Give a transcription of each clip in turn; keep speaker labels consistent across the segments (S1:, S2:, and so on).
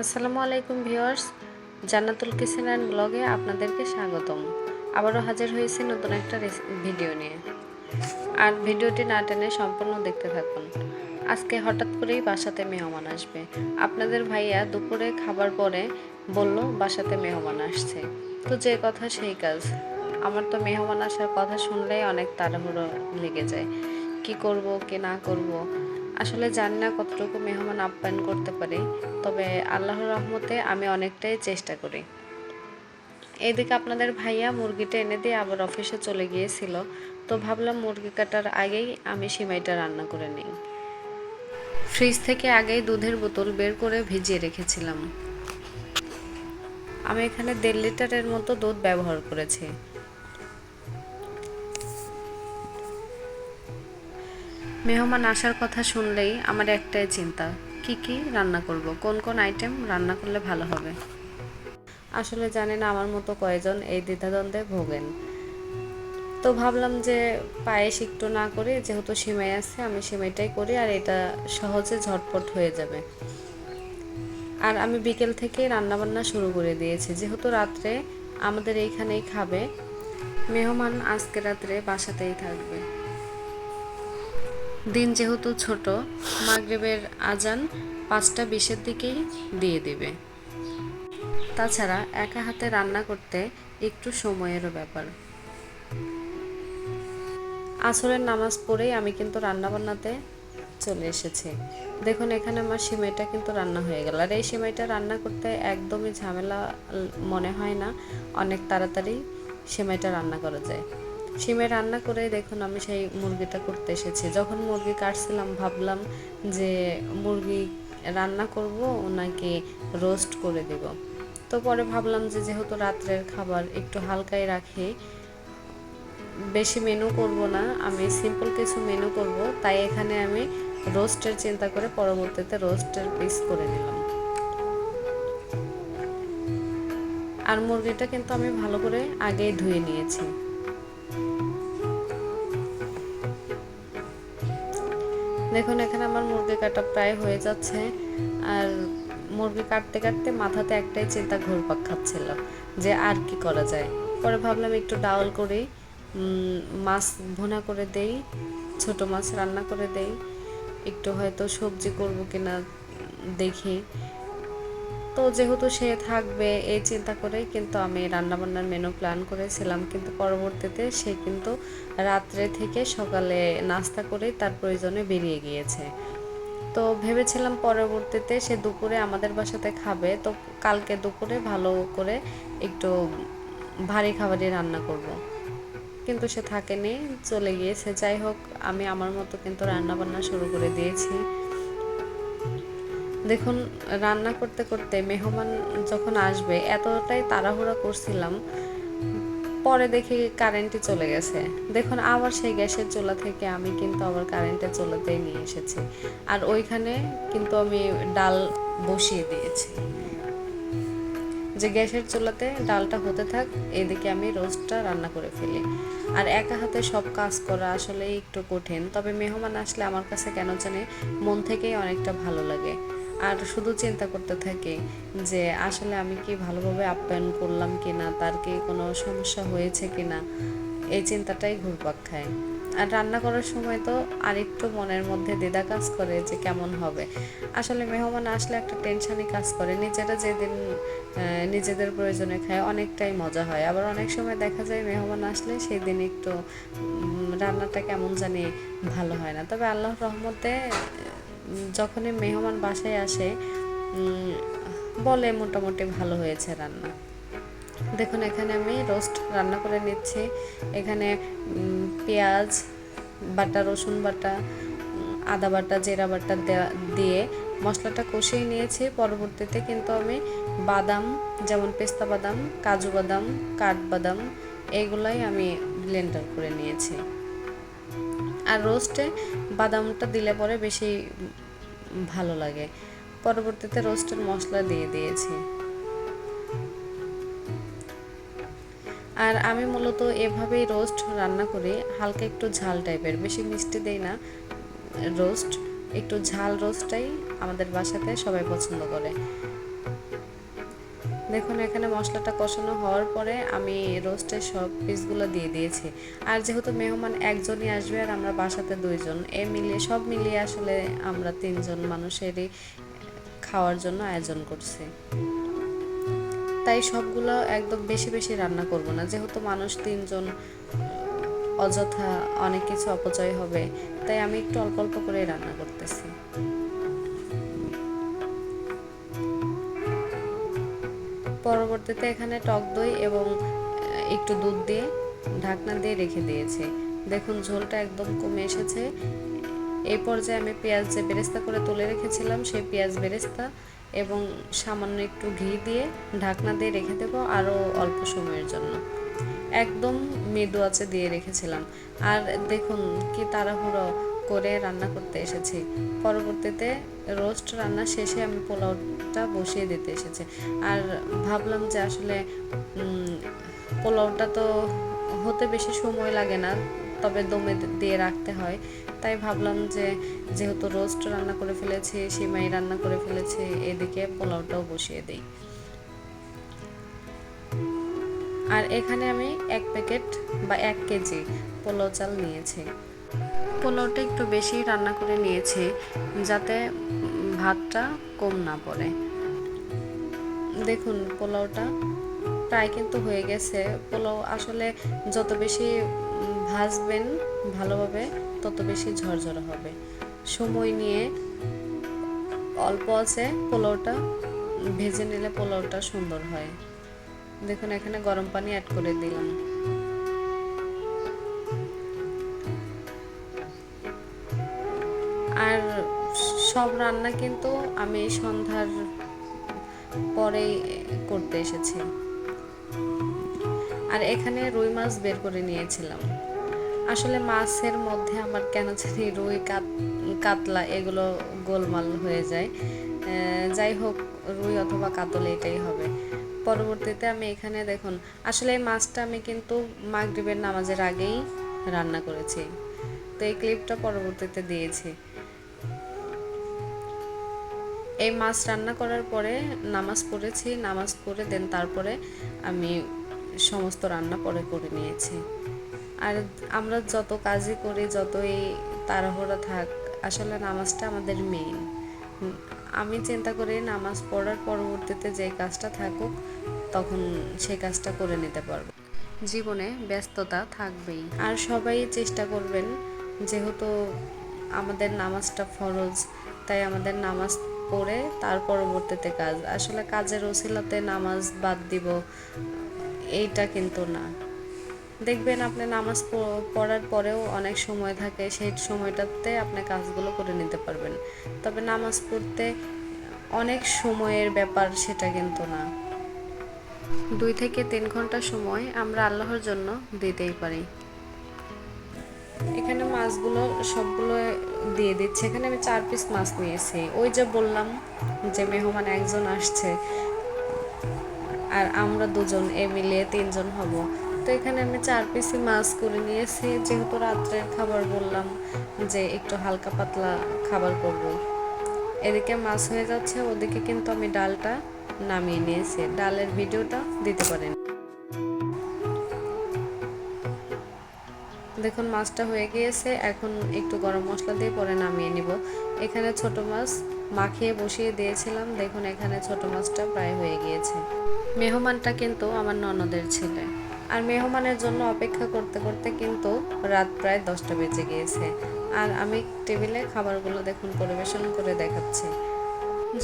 S1: আসসালামু আলাইকুম viewers, Jannatul kitchen and ব্লগে আপনাদেরকে স্বাগতম। আবারও হাজির হয়েছি নতুন একটা ভিডিও নিয়ে। আর ভিডিওটি না টেনে সম্পূর্ণ দেখতে থাকুন। আজকে হঠাৎ করেই বাসাতে মেহমান আসবে। আপনাদের ভাইয়া দুপুরে খাবার পরে বলল, বাসাতে মেহমান আসছে। তো যে কথা সেই কাজ। আমার তো মেহমান আসার কথা শুনলেই অনেক তাড়াহুড়ো লেগে যায়। কি করব, কি না করব? আসলে জানি না কতটুকু মেহমান আপ্যায়ন করতে পারি, তবে আল্লাহর রহমতে আমি অনেকটাই চেষ্টা করি। এদিকে আপনাদের ভাইয়া মুরগিটা এনে দিয়ে আবার অফিসে চলে গিয়েছিল, তো ভাবলাম মুরগি কাটার আগেই আমি সিমাইটা রান্না করে নিই। ফ্রিজ থেকে আগেই দুধের বোতল বের করে ভিজিয়ে রেখেছিলাম। আমি এখানে দেড় লিটারের মতো দুধ ব্যবহার করেছি। মেহমান আসার কথা শুনলেই আমার একটাই চিন্তা, কি কি রান্না করব? কোন কোন আইটেম রান্না করলে ভালো হবে? আসলে জানি না, আমার মতো কয়জন এই দ্বিধাদ্বন্দ্বে ভোগেন। তো ভাবলাম যে পায়েস একটু না করে, যেহেতু সিমাই আছে, আমি সিমাইটাই করি আর এটা সহজে ঝটপট হয়ে যাবে। আর আমি বিকেল থেকে রান্নাবান্না শুরু করে দিয়েছি। যেহেতু রাত্রে আমাদের এইখানেই খাবে, মেহমান আজকে রাত্রে বাসাতেই থাকবে। দিন যেহেতু ছোট, মাগরিবের আজান পাঁচটা বিশের দিকেই দিয়ে দিবে। তাছাড়া একা হাতে রান্না করতে একটু সময়েরও ব্যাপার। আসরের নামাজ পড়েই আমি কিন্তু রান্না বান্নাতে চলে এসেছি। দেখুন, এখানে আমার সিমাইটা কিন্তু রান্না হয়ে গেল। আর এই সিমাইটা রান্না করতে একদমই ঝামেলা, মনে হয় না, অনেক তাড়াতাড়ি সিমাইটা রান্না করা যায়। সিমে রান্না করে দেখুন আমি সেই মুরগিটা করতে এসেছি। যখন মুরগি কাটছিলাম, ভাবলাম যে মুরগি রান্না করব নাকি রোস্ট করে দেব। তো পরে ভাবলাম যে যেহেতু রাত্রের খাবার, একটু হালকাই রাখি। বেশি মেনু করব না, আমি সিম্পল কিছু মেনু করব, তাই এখানে আমি রোস্টের চিন্তা করে পরবর্তীতে রোস্টের পিস করে নিলাম। আর মুরগিটা কিন্তু আমি ভালো করে আগেই ধুয়ে নিয়েছি। দেখুন, এখানে আমার মুরগি কাটা প্রায় হয়ে যাচ্ছে। আর মুরগি কাটতে কাটতে মাথাতে একটাই চিন্তা ঘুরপাক খাচ্ছিল যে আর কি করা যায়। পরে ভাবলাম একটু ডাউল করে মাছ ভুনা করে দেই, ছোট মাছ রান্না করে দেই। একটু হয়তো সবজি করব কিনা দেখি। তো যেহেতু সে থাকবে এই চিন্তা করেই কিন্তু আমি রান্নাবান্নার মেনু প্ল্যান করেছিলাম। কিন্তু পরবর্তীতে সে কিন্তু রাত্রে থেকে সকালে নাস্তা করে তার প্রয়োজনে বেরিয়ে গিয়েছে। তো ভেবেছিলাম পরবর্তীতে সে দুপুরে আমাদের বাসাতে খাবে। তো কালকে দুপুরে ভালো করে একটু ভারী খাবারই রান্না করব। কিন্তু সে থাকেনি, চলে গিয়েছে। যাই হোক, আমি আমার মতো কিন্তু রান্না বান্না শুরু করে দিয়েছি। দেখুন, রান্না করতে করতে মেহমান যখন আসবে, এতটাই তাড়াহুড়া করছিলাম, পরে দেখি কারেন্টই চলে গেছে। দেখুন, আবার সেই গ্যাসের চুলা থেকে আমি কিন্তু আবার কারেন্টের চুলাতেই নিয়ে এসেছি। আর ওইখানে কিন্তু আমি ডাল বসিয়ে দিয়েছি। যে গ্যাসের চুলাতে ডালটা হতে থাক, এদিকে আমি রোস্টটা রান্না করে ফেলি। আর একা হাতে সব কাজ করা আসলে একটু কঠিন। তবে মেহমান আসলে আমার কাছে কেন জানি মন থেকেই অনেকটা ভালো লাগে। আর শুধু চিন্তা করতে থাকি যে আসলে আমি কি ভালোভাবে আপ্যায়ন করলাম কি না তার কি কোনো সমস্যা হয়েছে কি না এই চিন্তাটাই ঘুরপাক খায়। আর রান্না করার সময় তো আরেকটু মনের মধ্যে দ্বিধা কাজ করে যে কেমন হবে। আসলে মেহমান আসলে একটা টেনশনই কাজ করে, নিজেরা যেদিন নিজেদের প্রয়োজনে খায় অনেকটাই মজা হয়। আবার অনেক সময় দেখা যায় মেহমান আসলে সেই দিন একটু রান্নাটা কেমন জানি ভালো হয় না। তবে আল্লাহর রহমতে যখনই মেহমান বাসায় আসে বলে মোটামুটি ভালো হয়েছে রান্না। দেখুন, এখানে আমি রোস্ট রান্না করে নিচ্ছি। এখানে পেঁয়াজ, বাটা, রসুন বাটা, আদা বাটা, জিরা বাটা দিয়ে মশলাটা কষিয়ে নিয়েছি। পরবর্তীতে কিন্তু আমি বাদাম, যেমন পেস্তা বাদাম, কাজু বাদাম কাঠবাদাম এইগুলাই আমি ব্লেন্ডার করে নিয়েছি। আর রোস্টে বাদামটা দিলে পরে বেশি ভালো লাগে। পরবর্তীতে রোস্টের মশলা দিয়ে দিয়েছি। আর আমি মূলত এভাবেই রোস্ট রান্না করি, হালকা একটু ঝাল টাইপের। বেশি মিষ্টি দেই না, রোস্ট। একটু ঝাল রোস্টটাই আমাদের বাসাতে সবাই পছন্দ করে। দেখুন, এখানে মশলাটা কষানো হওয়ার পরে আমি রোস্টের সব পিসগুলো দিয়ে দিয়েছি। আর যেহেতু মেহমান একজনই আসবে আর আমরা বাসাতে দুইজন, এ মিলিয়ে, সব মিলিয়ে আসলে আমরা তিনজন মানুষেরই খাওয়ার জন্য আয়োজন করছি। তাই সবগুলো একদম বেশি বেশি রান্না করব না। যেহেতু মানুষ তিনজন, অযথা অনেক কিছু অপচয় হবে, তাই আমি একটু অল্প অল্প করে রান্না করতেছি। পরবর্তীতে এখানে টক দই এবং একটু দুধ দিয়ে ঢাকনা দিয়ে রেখে দিয়েছি। দেখুন, ঝোলটা একদম কমে এসেছে। এই পর্যায়ে আমি পেঁয়াজ যে বেরেস্তা করে তুলে রেখেছিলাম, সেই পেঁয়াজ বেরেস্তা এবং সামান্য একটু ঘি দিয়ে ঢাকনা দিয়ে রেখে দেবো আরও অল্প সময়ের জন্য। একদম মৃদু আছে দিয়ে রেখেছিলাম। আর দেখুন, কি তাড়াহুড়ো। করে রান্না করতে এসেছি। পরবর্তীতে রোস্ট রান্না শেষে আমি পোলাওটা বসিয়ে দিতে এসেছি। আর ভাবলাম যে আসলে পোলাওটা তো হতে বেশি সময় লাগে না, তবে দমে দিয়ে রাখতে হয়। তাই ভাবলাম যে, যেহেতু রোস্ট রান্না করে ফেলেছি, সিমাই রান্না করে ফেলেছি, এদিকে পোলাওটাও বসিয়ে দিই। আর এখানে আমি এক প্যাকেট বা এক কেজি পোলাও চাল নিয়েছি। পোলাওটা একটু বেশি রান্না করে নিয়েছি, যাতে ভাতটা কম না পড়ে। দেখুন, পোলাওটা প্রায় কিন্তু হয়ে গেছে। পোলাও আসলে যত বেশি ভাজবেন ভালোভাবে, তত বেশি ঝরঝরা হবে। সময় নিয়ে অল্প আছে পোলাওটা, ভেজে নিলে পোলাওটা সুন্দর হয়। দেখুন, এখানে গরম পানি অ্যাড করে দিলাম। সব রান্না কিন্তু আমি সন্ধ্যার পরেই করতে এসেছি। আর এখানে রুই মাছ বের করে নিয়েছিলাম। আসলে মাছের মধ্যে আমার কেন জানি রুই কাতলা এগুলো গোলমাল হয়ে যায়। যাই হোক, রুই অথবা কাতল এটাই হবে। পরবর্তীতে আমি এখানে দেখুন, আসলে এই মাছটা আমি কিন্তু মাগরিবের নামাজের আগেই রান্না করেছি। তো এই ক্লিপটা পরবর্তীতে দিয়েছি। এই মাছ রান্না করার পরে নামাজ পড়েছি, নামাজ পড়ে দেন তারপরে আমি সমস্ত রান্না পরে করে নিয়েছি। আর আমরা যত কাজই করি, যতই তাড়াহুড়া থাক, আসলে নামাজটা আমাদের মেইন আমি চিন্তা করি নামাজ পড়ার পরবর্তীতে যে কাজটা থাকুক, তখন সেই কাজটা করে নিতে পারব। জীবনে ব্যস্ততা থাকবেই। আর সবাই চেষ্টা করবেন, যেহেতু আমাদের নামাজটা ফরজ, তাই আমাদের নামাজ পড়ে তার পরবর্তীতে কাজ। আসলে কাজের ওসিলাতে নামাজ বাদ দিব, এইটা কিন্তু না। দেখবেন আপনি নামাজ পড়ার পরেও অনেক সময় থাকে, সেই সময়টাতে আপনি কাজগুলো করে নিতে পারবেন। তবে নামাজ পড়তে অনেক সময়ের ব্যাপার সেটা কিন্তু না। দুই থেকে তিন ঘণ্টা সময় আমরা আল্লাহর জন্য দিতেই পারি। এখানে মাছগুলো সবগুলো দিয়ে দিচ্ছে। এখানে আমি চার পিস মাছ নিয়েছি। ওই যে বললাম যে মেহমান একজন আসছে আর আমরা দুজন, এ মিলিয়ে তিনজন হব। তো এখানে আমি চার পিসি মাছ করে নিয়েছি। যেহেতু রাত্রের খাবার বললাম যে একটু হালকা পাতলা খাবার করব। এদিকে মাছ হয়ে যাচ্ছে, ওদিকে কিন্তু আমি ডালটা নামিয়ে নিয়েছি। ডালের ভিডিওটা দিতে পারেন। দেখুন, মাছটা হয়ে গিয়েছে। এখন একটু গরম মশলা দিয়ে পরে নামিয়ে নিব। এখানে ছোট মাছ মাখিয়ে বসিয়ে দিয়েছিলাম। দেখুন, এখানে ছোট মাছটা প্রায় হয়ে গিয়েছে। মেহমানটা কিন্তু আমার ননদের ছেলে। আর মেহমানের জন্য অপেক্ষা করতে করতে কিন্তু রাত প্রায় দশটা বেজে গিয়েছে। আর আমি টেবিলে খাবারগুলো দেখুন, পরিবেশন করে দেখাচ্ছি।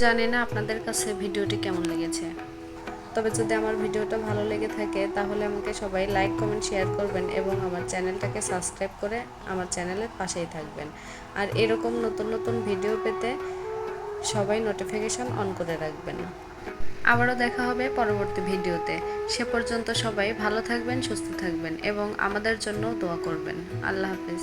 S1: জানি না আপনাদের কাছে ভিডিওটি কেমন লেগেছে। তবে যদি আমার ভিডিওটা ভালো লেগে থাকে, তাহলে আমাকে সবাই লাইক কমেন্ট শেয়ার করবেন এবং আমার চ্যানেলটাকে সাবস্ক্রাইব করে আমার চ্যানেলের পাশেই থাকবেন। আর এরকম নতুন নতুন ভিডিও পেতে সবাই নোটিফিকেশান অন করে রাখবেন। আবারও দেখা হবে পরবর্তী ভিডিওতে। সে পর্যন্ত সবাই ভালো থাকবেন, সুস্থ থাকবেন এবং আমাদের জন্য দোয়া করবেন। আল্লাহ হাফিজ।